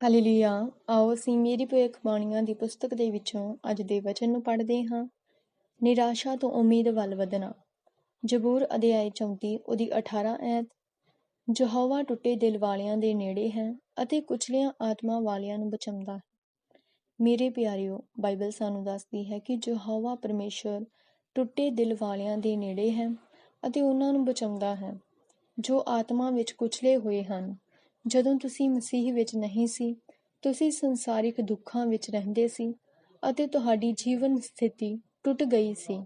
Hallelujah, ਆਓ ਅਸੀਂ ਮੇਰੀ ਭਵਿੱਖਬਾਣੀਆਂ ਦੀ ਪੁਸਤਕ ਦੇ ਵਿੱਚੋਂ ਅੱਜ ਦੇ ਵਚਨ ਨੂੰ ਪੜ੍ਹਦੇ ਹਾਂ। ਨਿਰਾਸ਼ਾ ਤੋਂ ਉਮੀਦ ਵੱਲ ਵਧਣਾ। ਜ਼ਬੂਰ ਅਧਿਆਇ 34 ਉਹਦੀ 18 ਐਤ ਯਹੋਵਾ ਟੁੱਟੇ ਦਿਲ ਵਾਲਿਆਂ ਦੇ ਨੇੜੇ ਹੈ ਅਤੇ ਕੁਚਲਿਆਂ ਆਤਮਾ ਵਾਲਿਆਂ ਨੂੰ ਬਚਾਉਂਦਾ ਹੈ। ਮੇਰੇ ਪਿਆਰਿਓ, ਬਾਈਬਲ ਸਾਨੂੰ ਦੱਸਦੀ ਹੈ ਕਿ ਯਹੋਵਾ ਪਰਮੇਸ਼ਰ ਟੁੱਟੇ ਦਿਲ ਵਾਲਿਆਂ ਦੇ ਨੇੜੇ ਹੈ ਅਤੇ ਉਹਨਾਂ ਨੂੰ ਬਚਾਉਂਦਾ ਹੈ, ਜੋ ਆਤਮਾ ਵਿੱਚ ਕੁਚਲੇ ਹੋਏ ਹਨ। ਜਦੋਂ ਤੁਸੀਂ ਮਸੀਹ ਵਿੱਚ ਨਹੀਂ ਸੀ, ਤੁਸੀਂ ਸੰਸਾਰਿਕ ਦੁੱਖਾਂ ਵਿੱਚ ਰਹਿੰਦੇ ਸੀ ਅਤੇ ਤੁਹਾਡੀ ਜੀਵਨ ਸਥਿਤੀ ਟੁੱਟ ਗਈ ਸੀ।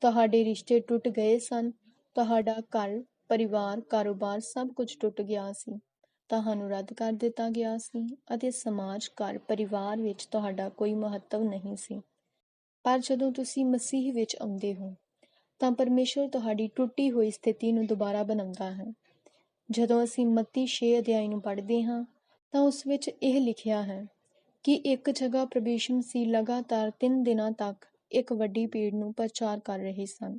ਤੁਹਾਡੇ ਰਿਸ਼ਤੇ ਟੁੱਟ ਗਏ ਸਨ, ਤੁਹਾਡਾ ਘਰ, ਪਰਿਵਾਰ, ਕਾਰੋਬਾਰ ਸਭ ਕੁਝ ਟੁੱਟ ਗਿਆ ਸੀ। ਤੁਹਾਨੂੰ ਰੱਦ ਕਰ ਦਿੱਤਾ ਗਿਆ ਸੀ ਅਤੇ ਸਮਾਜ, ਘਰ, ਪਰਿਵਾਰ ਵਿੱਚ ਤੁਹਾਡਾ ਕੋਈ ਮਹੱਤਵ ਨਹੀਂ ਸੀ। ਪਰ ਜਦੋਂ ਤੁਸੀਂ ਮਸੀਹ ਵਿੱਚ ਆਉਂਦੇ ਹੋ, ਤਾਂ ਪਰਮੇਸ਼ਰ ਤੁਹਾਡੀ ਟੁੱਟੀ ਹੋਈ ਸਥਿਤੀ ਨੂੰ ਦੁਬਾਰਾ ਬਣਾਉਂਦਾ ਹੈ। ਜਦੋਂ ਅਸੀਂ ਮੱਤੀ 6 ਅਧਿਆਇ ਨੂੰ ਪੜ੍ਹਦੇ ਹਾਂ, ਤਾਂ ਉਸ ਵਿੱਚ ਇਹ ਲਿਖਿਆ ਹੈ ਕਿ ਇੱਕ ਜਗ੍ਹਾ ਪ੍ਰਭੂ ਸੀ ਲਗਾਤਾਰ 3 ਦਿਨਾਂ ਤੱਕ ਇੱਕ ਵੱਡੀ ਭੀੜ ਨੂੰ ਪ੍ਰਚਾਰ ਕਰ ਰਹੇ ਸਨ।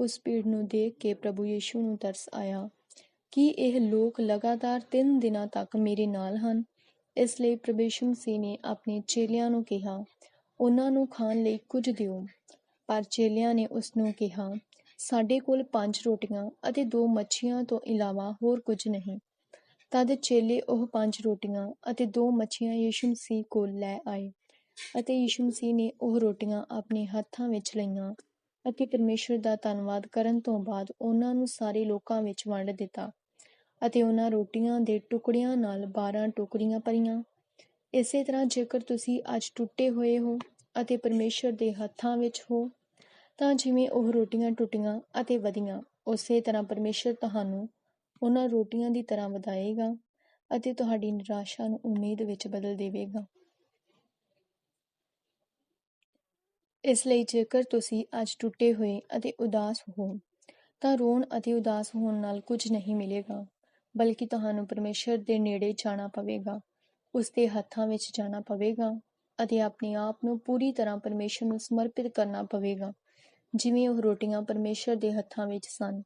ਉਸ ਭੀੜ ਨੂੰ ਦੇਖ ਕੇ ਪ੍ਰਭੂ ਯੀਸ਼ੂ ਨੂੰ ਤਰਸ ਆਇਆ ਕਿ ਇਹ ਲੋਕ ਲਗਾਤਾਰ 3 ਦਿਨਾਂ ਤੱਕ ਮੇਰੇ ਨਾਲ ਹਨ। ਇਸ ਲਈ ਪ੍ਰਭੂ ਸੀ ਨੇ ਆਪਣੇ ਚੇਲਿਆਂ ਨੂੰ ਕਿਹਾ, ਉਹਨਾਂ ਨੂੰ ਖਾਣ ਲਈ ਕੁਝ ਦਿਓ। ਪਰ ਚੇਲਿਆਂ ਨੇ ਉਸ ਨੂੰ ਕਿਹਾ ਸਾਡੇ ਕੋਲ ਪੰਜ ਰੋਟੀਆਂ ਅਤੇ ਦੋ ਮੱਛੀਆਂ ਤੋਂ ਇਲਾਵਾ ਹੋਰ ਕੁਝ ਨਹੀਂ। ਤਦ ਚੇਲੇ ਉਹ ਪੰਜ ਰੋਟੀਆਂ ਅਤੇ ਦੋ ਮੱਛੀਆਂ ਯਿਸੂ ਮਸੀਹ ਕੋਲ ਲੈ ਆਏ ਅਤੇ ਯਿਸੂ ਮਸੀਹ ਨੇ ਉਹ ਰੋਟੀਆਂ ਆਪਣੇ ਹੱਥਾਂ ਵਿੱਚ ਲਈਆਂ ਅਤੇ ਪਰਮੇਸ਼ਰ ਦਾ ਧੰਨਵਾਦ ਕਰਨ ਤੋਂ ਬਾਅਦ ਉਹਨਾਂ ਨੂੰ ਸਾਰੇ ਲੋਕਾਂ ਵਿੱਚ ਵੰਡ ਦਿੱਤਾ ਅਤੇ ਉਹਨਾਂ ਰੋਟੀਆਂ ਦੇ ਟੁਕੜਿਆਂ ਨਾਲ 12 ਟੋਕਰੀਆਂ ਭਰੀਆਂ। ਇਸੇ ਤਰ੍ਹਾਂ ਜੇਕਰ ਤੁਸੀਂ ਅੱਜ ਟੁੱਟੇ ਹੋਏ ਹੋ ਅਤੇ ਪਰਮੇਸ਼ਰ ਦੇ ਹੱਥਾਂ ਵਿੱਚ ਹੋ ਤਾਂ ਜਿਵੇਂ ਉਹ ਰੋਟੀਆਂ ਟੁੱਟੀਆਂ ਅਤੇ ਵਧੀਆਂ, ਉਸੇ ਤਰ੍ਹਾਂ ਪਰਮੇਸ਼ਰ ਤੁਹਾਨੂੰ ਉਹਨਾਂ ਰੋਟੀਆਂ ਦੀ ਤਰ੍ਹਾਂ ਵਧਾਏਗਾ ਅਤੇ ਤੁਹਾਡੀ ਨਿਰਾਸ਼ਾ ਨੂੰ ਉਮੀਦ ਵਿੱਚ ਬਦਲ ਦੇਵੇਗਾ। ਇਸ ਲਈ ਜੇਕਰ ਤੁਸੀਂ ਅੱਜ ਟੁੱਟੇ ਹੋਏ ਅਤੇ ਉਦਾਸ ਹੋ, ਤਾਂ ਰੋਣ ਅਤੇ ਉਦਾਸ ਹੋਣ ਨਾਲ ਕੁਝ ਨਹੀਂ ਮਿਲੇਗਾ, ਬਲਕਿ ਤੁਹਾਨੂੰ ਪਰਮੇਸ਼ਰ ਦੇ ਨੇੜੇ ਜਾਣਾ ਪਵੇਗਾ, ਉਸ ਦੇ ਹੱਥਾਂ ਵਿੱਚ ਜਾਣਾ ਪਵੇਗਾ ਅਤੇ ਆਪਣੇ ਆਪ ਨੂੰ ਪੂਰੀ ਤਰ੍ਹਾਂ ਪਰਮੇਸ਼ਰ ਨੂੰ ਸਮਰਪਿਤ ਕਰਨਾ ਪਵੇਗਾ। ਜਿਵੇਂ ਉਹ ਰੋਟੀਆਂ ਪਰਮੇਸ਼ੁਰ ਦੇ ਹੱਥਾਂ ਵਿੱਚ ਸਨ।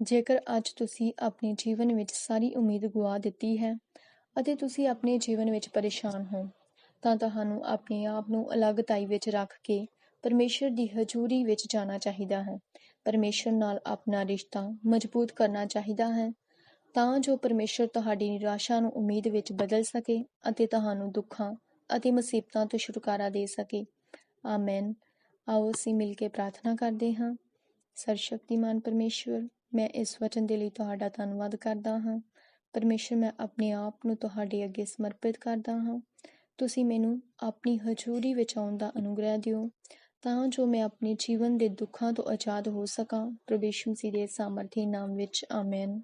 ਜੇਕਰ ਅੱਜ ਤੁਸੀਂ ਆਪਣੇ ਜੀਵਨ ਵਿੱਚ ਸਾਰੀ ਉਮੀਦ ਗਵਾ ਦਿੱਤੀ ਹੈ ਅਤੇ ਤੁਸੀਂ ਆਪਣੇ ਜੀਵਨ ਵਿੱਚ ਪਰੇਸ਼ਾਨ ਹੋ, ਤਾਂ ਤੁਹਾਨੂੰ ਆਪਣੇ ਆਪ ਨੂੰ ਅਲੱਗ ਤਾਈ ਵਿੱਚ ਰੱਖ ਕੇ ਪਰਮੇਸ਼ਰ ਦੀ ਹਜ਼ੂਰੀ ਵਿੱਚ ਜਾਣਾ ਚਾਹੀਦਾ ਹੈ। ਪਰਮੇਸ਼ਰ ਨਾਲ ਆਪਣਾ ਰਿਸ਼ਤਾ ਮਜ਼ਬੂਤ ਕਰਨਾ ਚਾਹੀਦਾ ਹੈ, ਤਾਂ ਜੋ ਪਰਮੇਸ਼ਰ ਤੁਹਾਡੀ ਨਿਰਾਸ਼ਾ ਨੂੰ ਉਮੀਦ ਵਿੱਚ ਬਦਲ ਸਕੇ ਅਤੇ ਤੁਹਾਨੂੰ ਦੁੱਖਾਂ ਅਤੇ ਮੁਸੀਬਤਾਂ ਤੋਂ ਛੁਟਕਾਰਾ ਦੇ ਸਕੇ। ਆਮੇਨ। ਆਓ ਅਸੀਂ ਮਿਲ ਕੇ ਪ੍ਰਾਰਥਨਾ ਕਰਦੇ ਹਾਂ। ਸਰਸ਼ਕਤੀਮਾਨ ਪਰਮੇਸ਼ਵਰ, ਮੈਂ ਇਸ ਵਚਨ ਦੇ ਲਈ ਤੁਹਾਡਾ ਧੰਨਵਾਦ ਕਰਦਾ ਹਾਂ। ਪਰਮੇਸ਼ਰ ਮੈਂ ਆਪਣੇ ਆਪ ਨੂੰ ਤੁਹਾਡੇ ਅੱਗੇ ਸਮਰਪਿਤ ਕਰਦਾ ਹਾਂ। ਤੁਸੀਂ ਮੈਨੂੰ ਆਪਣੀ ਹਜ਼ੂਰੀ ਵਿੱਚ ਆਉਣ ਦਾ ਅਨੁਗ੍ਰਹਿ ਦਿਓ, ਤਾਂ ਜੋ ਮੈਂ ਆਪਣੇ ਜੀਵਨ ਦੇ ਦੁੱਖਾਂ ਤੋਂ ਆਜ਼ਾਦ ਹੋ ਸਕਾਂ। ਪ੍ਰਭੂ ਯਿਸੂ ਮਸੀਹ ਦੇ ਸਾਮਰਥੀ ਨਾਮ ਵਿੱਚ, ਆਮੇਨ।